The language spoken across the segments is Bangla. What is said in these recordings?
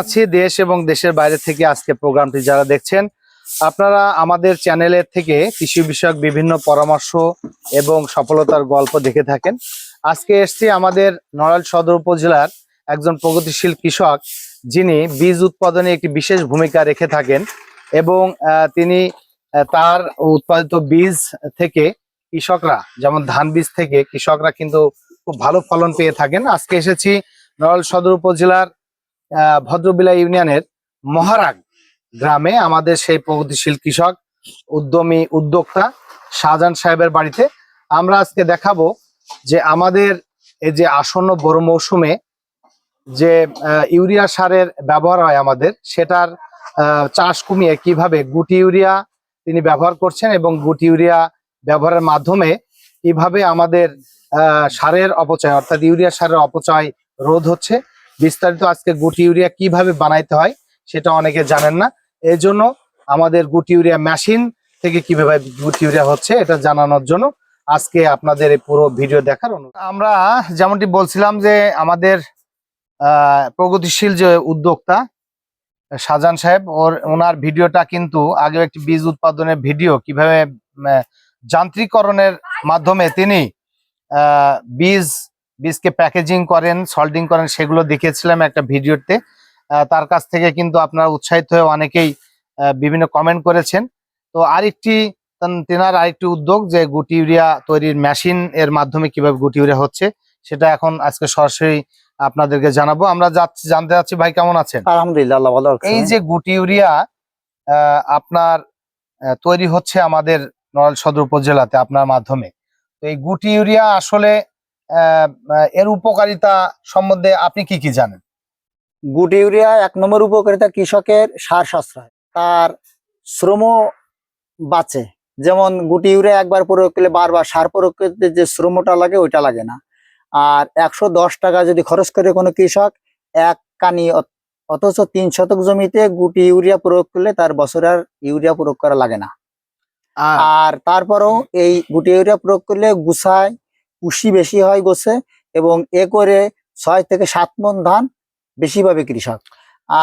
আছি দেশ এবং দেশের বাইরে থেকে আজকে প্রোগ্রামটি যারা দেখছেন, আপনারা আমাদের চ্যানেলের থেকে কৃষি বিষয়ক বিভিন্ন পরামর্শ এবং সফলতার গল্প দেখে থাকেন। আজকে এসছি আমাদের নড়াইল সদর উপজেলার একজন প্রগতিশীল কৃষক, যিনি বীজ উৎপাদনে একটি বিশেষ ভূমিকা রেখে থাকেন এবং তিনি তার উৎপাদিত বীজ থেকে কৃষকরা, যেমন ধান বীজ থেকে কৃষকরা কিন্তু খুব ভালো ফলন পেয়ে থাকেন। আজকে এসেছি নড়াইল সদর উপজেলার ভদ্রবিলা ইউনিয়নের মহারাগ গ্রামে আমাদের সেই প্রগতিশীল কৃষক, উদ্যমী উদ্যোক্তা শাহজাহান সাহেবের বাড়িতে আমরা আজকে দেখাবো যে আমাদের এই যে আসন্ন বড় মৌসুমে যে ইউরিয়া সারের ব্যবহার হয় আমাদের, সেটার চাষ কমিয়ে কীভাবে গুটি ইউরিয়া তিনি ব্যবহার করছেন এবং গুটি ইউরিয়া ব্যবহারের মাধ্যমে কীভাবে আমাদের সারের অপচয়, অর্থাৎ ইউরিয়া সারের অপচয় রোধ হচ্ছে বিস্তারিত আজকে গুটি ইউরিয়া কীভাবে বানাইতে হয় সেটা অনেকে জানেন না। এই জন্য আমাদের গুটি ইউরিয়া মেশিন থেকে কীভাবে গুটি ইউরিয়া হচ্ছে এটা জানানোর জন্য আজকে আপনাদের এই পুরো ভিডিও দেখার অনুরোধ। আমরা যেমনটি বলছিলাম যে আমাদের প্রগতিশীল যে উদ্যোক্তা শাহজাহান সাহেব, ওর, ওনার ভিডিওটা কিন্তু আগে একটি বীজ উৎপাদনের ভিডিও কীভাবে যান্ত্রিকরণের মাধ্যমে তিনি বীজ বীজকে প্যাকেজিং করেন সল্টিং করেন সেগুলো দেখিয়েছিলাম একটা ভিডিওতে। তার কাছ থেকে কিন্তু আপনারা উৎসাহিত হয়ে অনেকেই বিভিন্ন কমেন্ট করেছেন। তো আরেকটি তান- তেনার আরেকটি উদ্যোগ যে গুটি ইউরিয়া তৈরির মেশিন এর মাধ্যমে কীভাবে গুটি ইউরিয়া হচ্ছে সেটা এখন আজকে সরাসরি আপনাদেরকে জানাব। আমরা যাচ্ছি জানতে যাচ্ছি ভাই কেমন আছেন? আলহামদুলিল্লাহ আল্লাহ ভালো এই যে গুটি ইউরিয়া আহ, আপনার তৈরি হচ্ছে আমাদের নড়াইল সদর উপজেলাতে আপনার মাধ্যমে। তো এই গুটি ইউরিয়া আসলে এর উপকারিতা সম্বন্ধে আপনি কি কি জানেন? গুড ইউরিয়া এক নম্বর উপকারিতা কৃষকের সার সাশ্রয়। তার শ্রম বাঁচে। যেমন গুটি ইউরিয়া একবার প্রয়োগ করলে বারবার সার প্রয়োগ করতে যে শ্রমটা লাগে ওইটা লাগে না। আর একশো দশ টাকা যদি খরচ করে কোনো কৃষক এক কানি অত- অথচ তিন শতক জমিতে গুটি ইউরিয়া প্রয়োগ করলে তার বছরে আর ইউরিয়া প্রয়োগ করা লাগে না। আর আর তারপরেও এই গুটি ইউরিয়া প্রয়োগ করলে গুছায় কুশি বেশি হয় গোছে এবং এ করে ছয় থেকে সাত মন ধান বেশি পাবে কৃষক।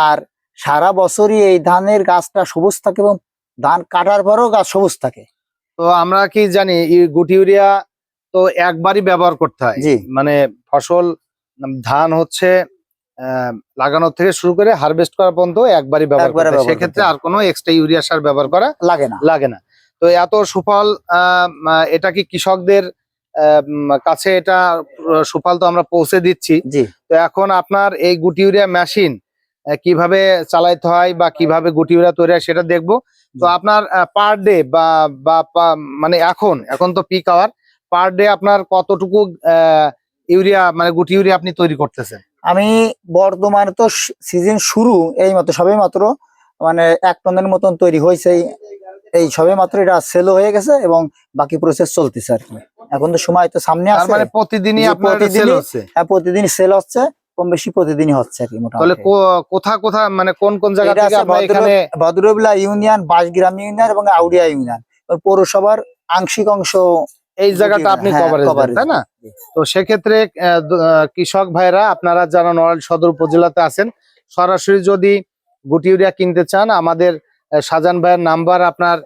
আর সারা বছরই এই ধানের গাছটা সবুজ থাকে এবং ধান কাটার পরও গাছ সবুজ থাকে। তো আমরা কি জানি গুটি ইউরিয়া তো একবারই ব্যবহার করতে হয়। জি। মানে ফসল ধান হচ্ছে লাগানোর থেকে শুরু করে হারভেস্ট করা পর্যন্ত একবারই ব্যবহার হয়। সেক্ষেত্রে আর কোনো এক্সট্রা ইউরিয়া সার ব্যবহার করা লাগে না। লাগে না। তো এত সুফল এটা কি কৃষকদের কাছে এটা সুফল তো আমরা পৌঁছে দিচ্ছি। জি। তো এখন আপনার এই গুটি ইউরিয়া মেশিন কীভাবে চালাইতে হয় বা কীভাবে গুটি ইউরিয়া তৈরি হয় সেটা দেখব। তো আপনার পার ডে বা বা মানে এখন এখন তো পিক আওয়ার পার ডে আপনার কতটুকু ইউরিয়া মানে গুটি ইউরিয়া আপনি তৈরি করতেছেন? আমি বর্তমানে তো সিজন শুরু এই মাত্র সবে মাত্র মানে এক টনের মতন তৈরি হয়েছে এই- সবে মাত্র এটা সেলও হয়ে গেছে এবং বাকি প্রসেস চলতেছে আর কি। এখন তো সময় তো সামনে আছে। মানে প্রতিদিনই সেল হচ্ছে? হ্যাঁ প্রতিদিন সেল হচ্ছে কম বেশি প্রতিদিনই হচ্ছে আর কি তাহলে মোটামুটি কোথা কোথা মানে কোন কোন জায়গা থেকে আপনার এখানে ভদ্রবিলা ইউনিয়ন বাসগ্রাম ইউনিয়ন এবং আউডিয়া ইউনিয়ন। পৌরসভার আংশিক অংশ এই জায়গাটা আপনি হ্যাঁ, কভারেজ দেন তাই না? তো সেক্ষেত্রে কৃষক ভাইরা আপনারা যারা নড়াইল সদর উপজেলাতে আছেন সরাসরি যদি গুটি ইউরিয়া কিনতে চান আমাদের শাহজাহান ভাইয়ের নাম্বার আপনার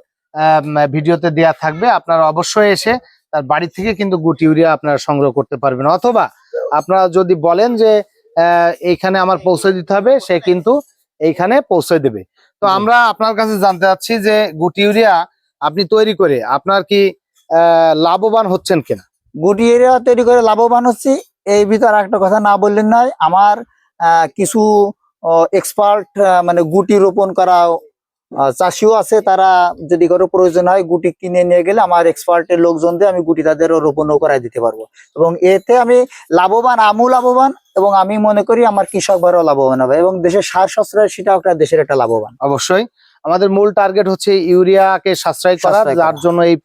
ভিডিওতে দেয়া থাকবে। আপনারা অবশ্যই এসে তার বাড়ি থেকে কিন্তু গুটি ইউরিয়া আপনারা সংগ্রহ করতে পারবেন। অথবা আপনারা যদি বলেন যে এইখানে আমার পৌঁছে দিতে হবে সে কিন্তু এইখানে পৌঁছে দেবে। তো আমরা আপনার কাছে জানতে চাচ্ছি যে গুটি ইউরিয়া আপনি তৈরি করে আপনার কি লাভবান হচ্ছেন কিনা? গুটি এরিয়া তৈরি করে লাভবান হচ্ছি। এই ভিতর একটা কথা না বললেন নয় আমার কিছু এক্সপার্ট মানে গুটি রোপণ করা চাষিও আছে তারা যদি কারও প্রয়োজন হয় গুটি কিনে নিয়ে গেলে আমার এক্সপার্টের লোকজন দিয়ে আমি গুটি তাদেরও রোপণও করাই দিতে পারব। এবং এতে আমি লাভবান আমু লাভবান এবং আমি মনে করি আমার কৃষক ভাইরাও লাভবান হবে এবং দেশের সার সাশ্রয় সেটাও একটা দেশের একটা লাভবান। অবশ্যই। আমাদের মূল টার্গেট হচ্ছে ইউরিয়াকে সাশ্রয় করা যার জন্য এই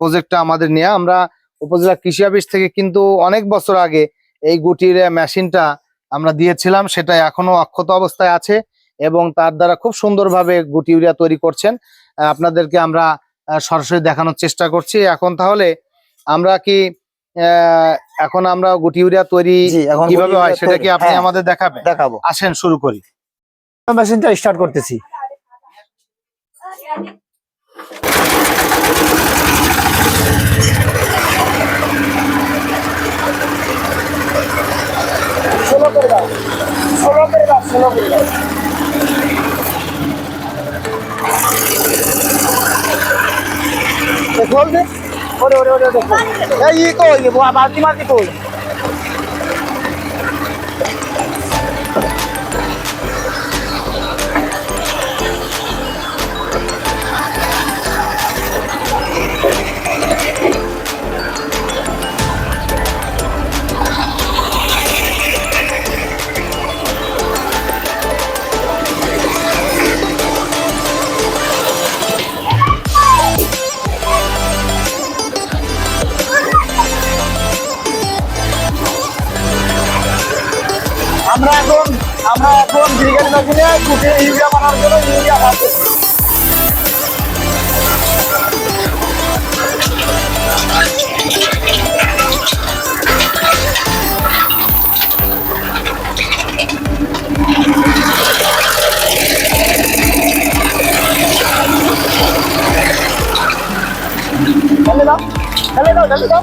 প্রজেক্টটা আমাদের নেওয়া আমরা উপজেলা কৃষি অফিস থেকে কিন্তু অনেক বছর আগে এই গুটির মেশিনটা আমরা দিয়েছিলাম সেটা এখনও অক্ষত অবস্থায় আছে। এবং তার দ্বারা খুব সুন্দরভাবে গুটি ইউরিয়া তৈরি করছেন। আহ, আপনাদেরকে আমরা আহ, সরাসরি দেখানোর চেষ্টা করছি। এখন তাহলে আমরা কি আহ, এখন আমরা গুটি ইউরিয়া তৈরি এখন কীভাবে হয় সেটা কি আপনি হ্যাঁ, আমাদের দেখাবেন? দেখাবো। আসেন শুরু করি। মেশিনটা স্টার্ট করতেছি। স্লো করে দাও করে দাও করে দাও। খোল দে ওরে ওরে ওরে ওরে এই ই কই বালতি মারতি কই আমরা এখন আমরা এখন ব্রিগেড মেশিনে কুটে ইউরিয়া বানানোর জন্য ইউরিয়া ভাবছি ঢেলে দাও ঢেলে দাও।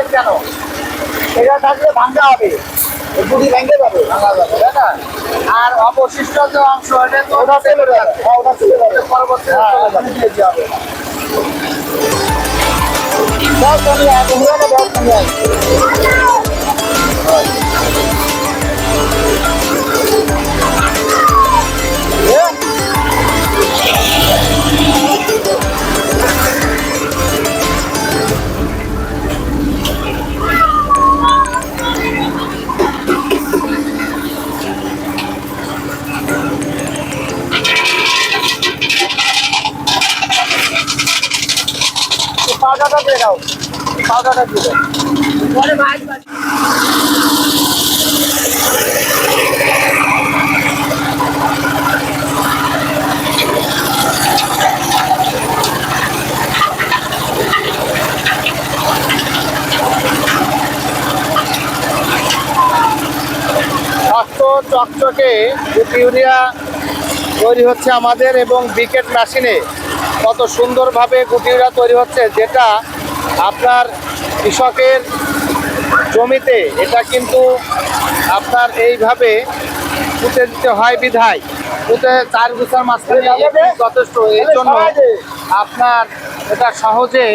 ফেলছেন কেন? সেটা থাকলে ভাঙা হবে। গুড়ি ভেঙে যাবে ভাঙা যাবে তাই না? আর অবশিষ্ট যে অংশ এটা তো ওটা চলে যাবে। হ্যাঁ ওটা চলে যাবে। পরবর্তী দাও তুমি দিয়ে দাও। পাউডারটা দিয়ে পরে ভাজ ভাজ চকচকে ইউরিয়া তৈরি হচ্ছে আমাদের এবং বিকেট মেশিনে। কত সুন্দরভাবে গুটি ইউরিয়া তৈরি হচ্ছে, যেটা আপনার কৃষকের জমিতে এটা কিন্তু আপনার এইভাবে পুঁতে দিতে হয় বিধায়। পুঁতে চার গুছার মাঝখানে যথেষ্ট, এর জন্য আপনার এটা সহজে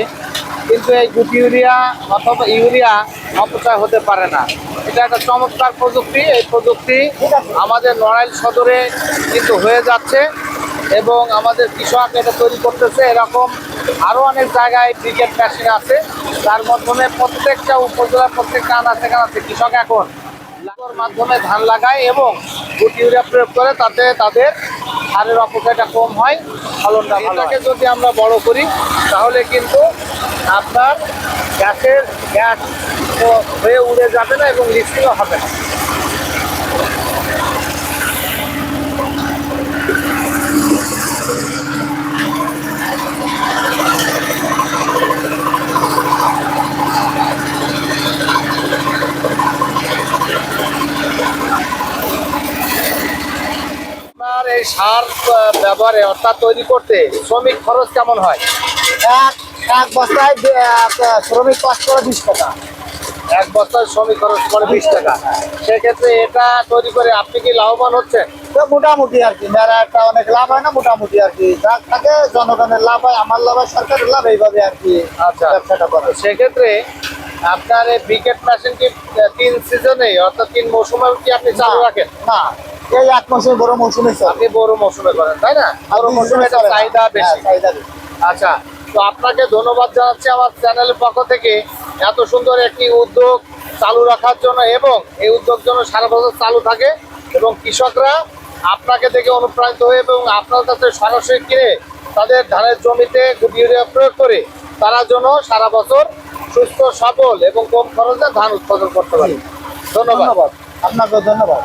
কিন্তু এই গুটি ইউরিয়া অথবা ইউরিয়া অপচয় হতে পারে না। এটা একটা চমৎকার প্রযুক্তি, এই প্রযুক্তি আমাদের নড়াইল সদরে কিন্তু হয়ে যাচ্ছে। এবং আমাদের কৃষক এটা তৈরি করতেছে। এরকম আরও অনেক জায়গায় ব্রিগেড মেশিন আছে। তার মাধ্যমে প্রত্যেকটা উপজেলার প্রত্যেকটা আনাচে কানাচে কৃষক এখন মাধ্যমে ধান লাগায় এবং গুটি ইউরিয়া প্রয়োগ করে তাতে তাদের সারের অপচয়টা কম হয়, ফলনটা এটাকে যদি আমরা বড় করি, তাহলে কিন্তু আপনার গ্যাসের গ্যাস হয়ে উড়ে যাবে না এবং লিস্টিংও হবে না। আপনার এই সার ব্যবহারে অর্থাৎ তৈরি করতে শ্রমিক খরচ কেমন হয়? এক এক বস্তায় শ্রমিক কষ্ট করে বিশ টাকা। এক বস্তার শ্রমিক খরচ করে বিশ টাকা। সেক্ষেত্রে এটা তৈরি করে আপনি কি লাভবান হচ্ছেন? তো মোটামুটি আর কি মেরা একটা অনেক লাভ হয় না মোটামুটি আর কি। যা থাকে জনগণের লাভ হয় আমার লাভ হয় সরকারের লাভ এইভাবে আর কি আচ্ছা। ব্যবসাটা করে। সেক্ষেত্রে আপনার এই ব্রিকেট মেশিন কি তিন সিজনে অর্থাৎ তিন মৌসুমে কি আপনি চালু রাখেন? না। এই এক মাসে বড় মৌসুমে আপনি বড় মৌসুমে করেন তাই না? বড় মৌসুমে না। চাহিদা হ্যাঁ, বেশি। চাহিদা আচ্ছা তো আপনাকে ধন্যবাদ জানাচ্ছি আমার চ্যানেলের পক্ষ থেকে এত সুন্দর একটি উদ্যোগ চালু রাখার জন্য এবং এই উদ্যোগ যেন সারা বছর চালু থাকে এবং কৃষকরা আপনাকে দেখে অনুপ্রাণিত হয়ে এবং আপনার কাছে সরাসরি কিনে তাদের ধানের জমিতে ইউরিয়া প্রয়োগ করে তারা যেন সারা বছর সুস্থ সবল এবং কম খরচে ধান উৎপাদন করতে পারে। ধন্যবাদ। আপনাকে ধন্যবাদ।